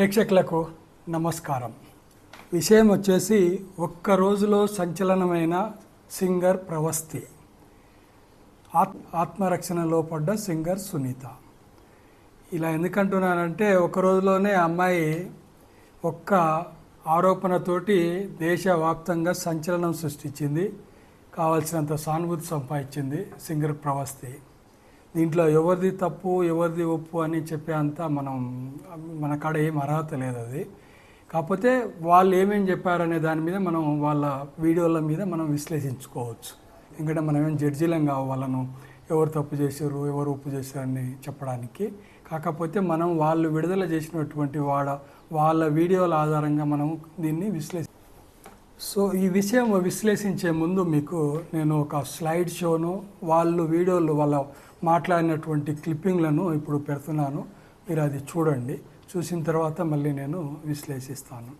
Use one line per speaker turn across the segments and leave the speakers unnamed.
ప్రేక్షకులకు నమస్కారం. విషయం వచ్చేసి ఒక్క రోజులో సంచలనమైన సింగర్ ప్రవస్తి. ఆత్ ఆత్మరక్షణలో పడ్డ సింగర్ సునీత. ఇలా ఎందుకంటున్నానంటే ఒక రోజులోనే అమ్మాయి ఒక్క ఆరోపణతోటి దేశవ్యాప్తంగా సంచలనం సృష్టించింది. కావాల్సినంత సానుభూతి సంపాదించింది సింగర్ ప్రవస్తి. దీంట్లో ఎవరిది తప్పు ఎవరిది ఒప్పు అని చెప్పే అంత మనం మన కాడ ఏం అర్హత లేదు అది. కాకపోతే వాళ్ళు ఏమేమి చెప్పారనే దాని మీద మనం వాళ్ళ వీడియోల మీద మనం విశ్లేషించుకోవచ్చు. ఎందుకంటే మనం ఏం జడ్జీలం కావు వాళ్ళను. ఎవరు తప్పు చేశారు ఎవరు ఒప్పు చేశారని చెప్పడానికి. కాకపోతే మనం వాళ్ళు విడుదల చేసినటువంటి వాడ వాళ్ళ వీడియోల ఆధారంగా మనం దీన్ని విశ్లేష సో ఈ విషయం విశ్లేషించే ముందు మీకు నేను ఒక స్లైడ్ షోను వాళ్ళు వీడియోలు వాళ్ళ మాట్లాడినటువంటి క్లిప్పింగ్లను ఇప్పుడు పెడుతున్నాను. మీరు అది చూడండి. చూసిన తర్వాత మళ్ళీ నేను విశ్లేషిస్తాను.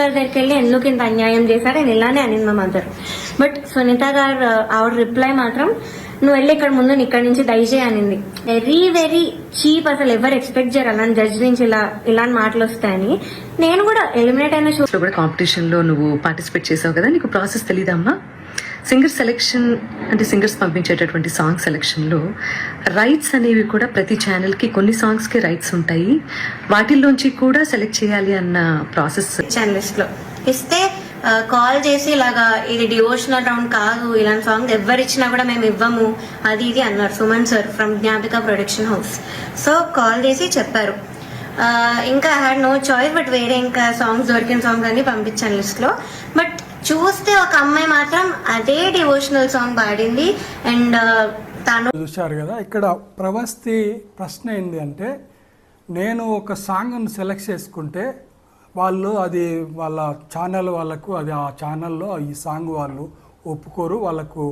గారి దగ్గరికి వెళ్ళి ఎందుకు ఇంత అన్యాయం చేశారు నేను ఇలానే అనింది మా మదర్. బట్ సునీత గారు ఆవిడ రిప్లై మాత్రం నువ్వు వెళ్ళి ఇక్కడ ముందు ఇక్కడ ఇక్కడి నుంచి దయచేయి అనింది. వెరీ వెరీ చీప్ అసలు ఎవరు ఎక్స్పెక్ట్ చేయరు అలా జడ్జ్ నుంచి ఇలా ఇలాంటి మాటలు వస్తాయని. నేను కూడా ఎలిమినేట్ అయిన షో
కూడా కాంపిటీషన్లో నువ్వు పార్టిసిపేట్ చేసావు కదా? నీకు ప్రాసెస్ తెలియదమ్మా సింగర్ సెలెక్షన్ అంటే సింగర్స్ పంపించేటటువంటి సాంగ్ సెలెక్షన్లో రైట్స్ అనేవి కూడా ప్రతి ఛానల్కి కొన్ని సాంగ్స్కి రైట్స్ ఉంటాయి. వాటిల్లోంచి కూడా సెలెక్ట్ చేయాలి అన్న ప్రాసెస్
ఇచ్చాను ఇస్తే కాల్ చేసి ఇలాగా ఇది డివోషనల్ రౌండ్ కాదు ఇలాంటి సాంగ్ ఎవరు ఇచ్చినా కూడా మేము ఇవ్వము అది ఇది అన్నారు Suman sir from Jnapika production house so call చేసి చెప్పారు. ఇంకా ఇంకా హ్యాడ్ నో చాయిస్ బట్ వేరే ఇంకా సాంగ్స్ దొరికిన సాంగ్స్ అన్ని పంపించాను లిస్ట్లో బట్ చూస్తే ఒక అమ్మాయి మాత్రం అదే డివోషనల్ సాంగ్ పాడింది. అండ్ uh, తను
చూశారు కదా ఇక్కడ ప్రవస్తి ప్రశ్న ఏంటి అంటే నేను ఒక సాంగ్ను సెలెక్ట్ చేసుకుంటే వాళ్ళు అది వాళ్ళ ఛానల్ వాళ్ళకు అది ఆ ఛానల్లో ఈ సాంగ్ వాళ్ళు ఒప్పుకోరు వాళ్ళకు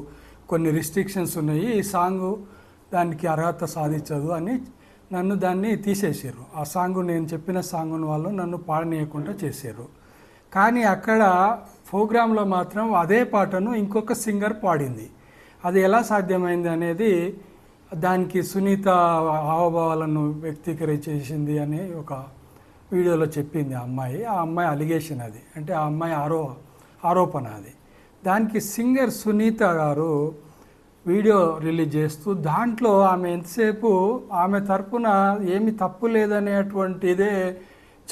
కొన్ని రిస్ట్రిక్షన్స్ ఉన్నాయి ఈ సాంగ్ దానికి అర్హత సాధించదు అని నన్ను దాన్ని తీసేసారు ఆ సాంగ్ నేను చెప్పిన సాంగ్ను వాళ్ళు నన్ను పాడనీయకుండా చేశారు. కానీ అక్కడ ప్రోగ్రాంలో మాత్రం అదే పాటను ఇంకొక సింగర్ పాడింది. అది ఎలా సాధ్యమైంది అనేది దానికి సునీత హావభావాలను వ్యక్తీకరించేసింది అని ఒక వీడియోలో చెప్పింది ఆ అమ్మాయి. ఆ అమ్మాయి అలిగేషన్ అది. అంటే ఆ అమ్మాయి ఆరో ఆరోపణ అది. దానికి సింగర్ సునీత గారు వీడియో రిలీజ్ చేస్తూ దాంట్లో ఆమె ఎంతసేపు ఆమె తరపున ఏమి తప్పు లేదనేటువంటిదే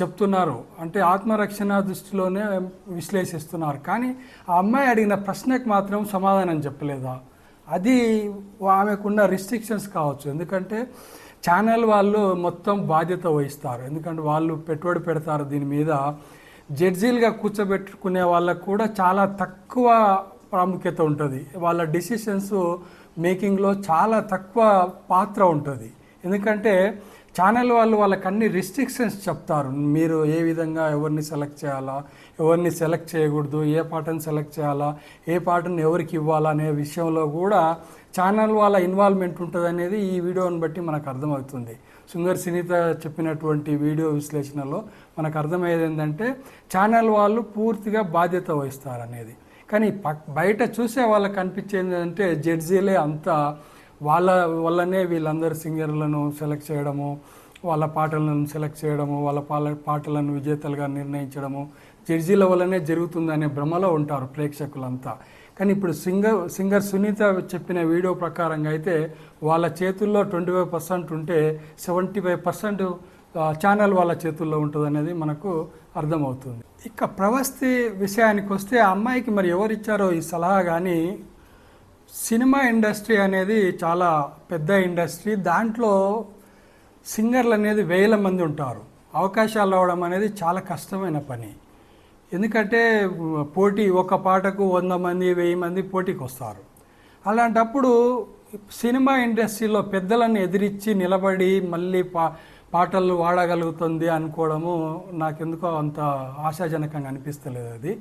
చెప్తున్నారు. అంటే ఆత్మరక్షణ దృష్టిలోనే విశ్లేషిస్తున్నారు. కానీ ఆ అమ్మాయి అడిగిన ప్రశ్నకు మాత్రం సమాధానం చెప్పలేదా? అది ఆమెకున్న రిస్ట్రిక్షన్స్ కావచ్చు. ఎందుకంటే ఛానల్ వాళ్ళు మొత్తం బాధ్యత వహిస్తారు. ఎందుకంటే వాళ్ళు పెట్టుబడి పెడతారు దీని మీద. జడ్జీలుగా కూర్చోబెట్టుకునే వాళ్ళకు కూడా చాలా తక్కువ ప్రాముఖ్యత ఉంటుంది. వాళ్ళ డిసిషన్స్ మేకింగ్లో చాలా తక్కువ పాత్ర ఉంటుంది. ఎందుకంటే ఛానల్ వాళ్ళు వాళ్ళకి అన్ని రిస్ట్రిక్షన్స్ చెప్తారు. మీరు ఏ విధంగా ఎవరిని సెలెక్ట్ చేయాలా ఎవరిని సెలెక్ట్ చేయకూడదు ఏ పాటను సెలెక్ట్ చేయాలా ఏ పాటను ఎవరికి ఇవ్వాలా అనే విషయంలో కూడా ఛానల్ వాళ్ళ ఇన్వాల్వ్మెంట్ ఉంటుంది అనేది ఈ వీడియోని బట్టి మనకు అర్థమవుతుంది. సుందర్ సునీత చెప్పినటువంటి వీడియో విశ్లేషణలో మనకు అర్థమయ్యేది ఏంటంటే ఛానల్ వాళ్ళు పూర్తిగా బాధ్యత వహిస్తారు అనేది కానీ పక్ బయట చూసే వాళ్ళకి అనిపించేది ఏంటంటే జడ్జీలే అంతా వాళ్ళ వల్లనే వీళ్ళందరూ సింగర్లను సెలెక్ట్ చేయడము వాళ్ళ పాటలను సెలెక్ట్ చేయడము వాళ్ళ పాల పాటలను విజేతలుగా నిర్ణయించడము జడ్జీల వల్లనే జరుగుతుందనే భ్రమలో ఉంటారు ప్రేక్షకులంతా. కానీ ఇప్పుడు సింగర్ సింగర్ సునీత చెప్పిన వీడియో ప్రకారంగా అయితే వాళ్ళ చేతుల్లో ట్వంటీ ఫైవ్ పర్సెంట్ ఉంటే సెవెంటీ ఫైవ్ పర్సెంట్ ఛానల్ వాళ్ళ చేతుల్లో ఉంటుంది అనేది మనకు అర్థమవుతుంది. ఇక ప్రవస్తి విషయానికి వస్తే ఆ అమ్మాయికి మరి ఎవరిచ్చారో ఈ సలహా కానీ సినిమా ఇండస్ట్రీ అనేది చాలా పెద్ద ఇండస్ట్రీ. దాంట్లో సింగర్లు అనేది వేల మంది ఉంటారు. అవకాశాలు రావడం అనేది చాలా కష్టమైన పని. ఎందుకంటే పోటీ ఒక పాటకు వంద మంది వెయ్యి మంది పోటీకి వస్తారు. అలాంటప్పుడు సినిమా ఇండస్ట్రీలో పెద్దలను ఎదిరించి నిలబడి మళ్ళీ పా పాటలు వాడగలుగుతుంది అనుకోవడము నాకెందుకో అంత ఆశాజనకంగా అనిపిస్తలేదు అది.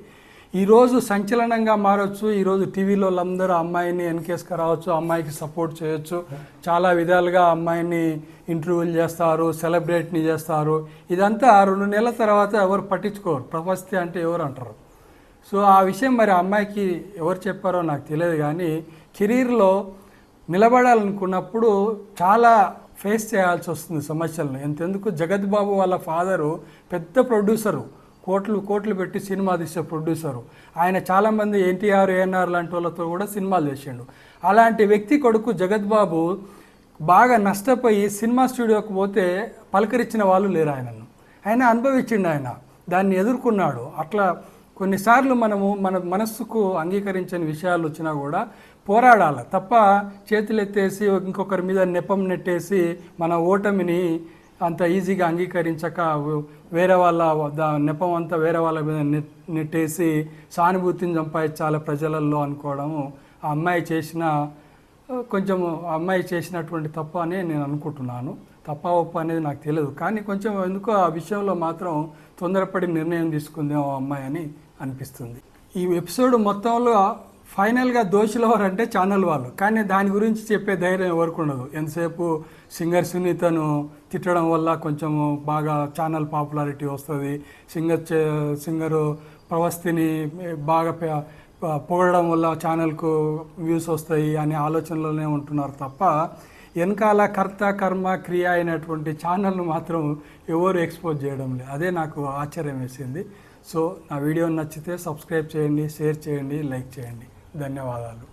ఈరోజు సంచలనంగా మారొచ్చు. ఈరోజు టీవీలో వాళ్ళందరూ అమ్మాయిని ఎన్కేస్కి రావచ్చు అమ్మాయికి సపోర్ట్ చేయొచ్చు. చాలా విధాలుగా అమ్మాయిని ఇంటర్వ్యూలు చేస్తారు సెలబ్రేట్ని చేస్తారు. ఇదంతా రెండు నెలల తర్వాత ఎవరు పట్టించుకోరు. ప్రపస్తి అంటే ఎవరు అంటారు? సో ఆ విషయం మరి అమ్మాయికి ఎవరు చెప్పారో నాకు తెలియదు కానీ కెరీర్లో నిలబడాలనుకున్నప్పుడు చాలా ఫేస్ చేయాల్సి వస్తుంది సమస్యలను. ఎంతెందుకు? జగత్ బాబు వాళ్ళ ఫాదరు పెద్ద ప్రొడ్యూసరు. కోట్లు కోట్లు పెట్టి సినిమా తీసే ప్రొడ్యూసరు. ఆయన చాలామంది ఎన్టీఆర్ ఏఎన్ఆర్ లాంటి వాళ్ళతో కూడా సినిమాలు చేసిండు. అలాంటి వ్యక్తి కొడుకు జగద్బాబు బాగా నష్టపోయి సినిమా స్టూడియోకి పోతే పలకరించిన వాళ్ళు లేరు ఆయనను. ఆయన అనుభవించిండు ఆయన. దాన్ని ఎదుర్కొన్నాడు. అట్లా కొన్నిసార్లు మనము మన మనస్సుకు అంగీకరించని విషయాలు వచ్చినా కూడా పోరాడాలి. తప్ప చేతులు ఎత్తేసి ఇంకొకరి మీద నెపం నెట్టేసి మన ఓటమిని అంత ఈజీగా అంగీకరించక వేరే వాళ్ళ దా నెపం అంతా వేరే వాళ్ళ మీద నెట్ నెట్టేసి సానుభూతిని సంపాదించాలి ప్రజలలో అనుకోవడము ఆ అమ్మాయి చేసిన కొంచెం అమ్మాయి చేసినటువంటి తప్పు అని నేను అనుకుంటున్నాను. తప్ప ఒప్పు అనేది నాకు తెలియదు. కానీ కొంచెం ఎందుకో ఆ విషయంలో మాత్రం తొందరపడి నిర్ణయం తీసుకుందాం ఆ అమ్మాయి అని అనిపిస్తుంది. ఈ ఎపిసోడ్ మొత్తంలో ఫైనల్గా దోషులు ఎవరు అంటే ఛానల్ వాళ్ళు. కానీ దాని గురించి చెప్పే ధైర్యం ఎవరికి ఉండదు. ఎంతసేపు సింగర్ సునీతను తిట్టడం వల్ల కొంచెం బాగా ఛానల్ పాపులారిటీ వస్తుంది. సింగర్ చే- సింగరు ప్రవస్తిని బాగా పొగడడం వల్ల ఛానల్కు వ్యూస్ వస్తాయి అనే ఆలోచనలోనే ఉంటున్నారు తప్ప వెనకాల కర్త కర్మ క్రియ అయినటువంటి ఛానల్ను మాత్రం ఎవరు ఎక్స్పోజ్ చేయడం లేదు. అదే నాకు ఆశ్చర్యం వేసింది. సో నా వీడియో నచ్చితే సబ్స్క్రైబ్ చేయండి షేర్ చేయండి లైక్ చేయండి. ధన్యవాదాలు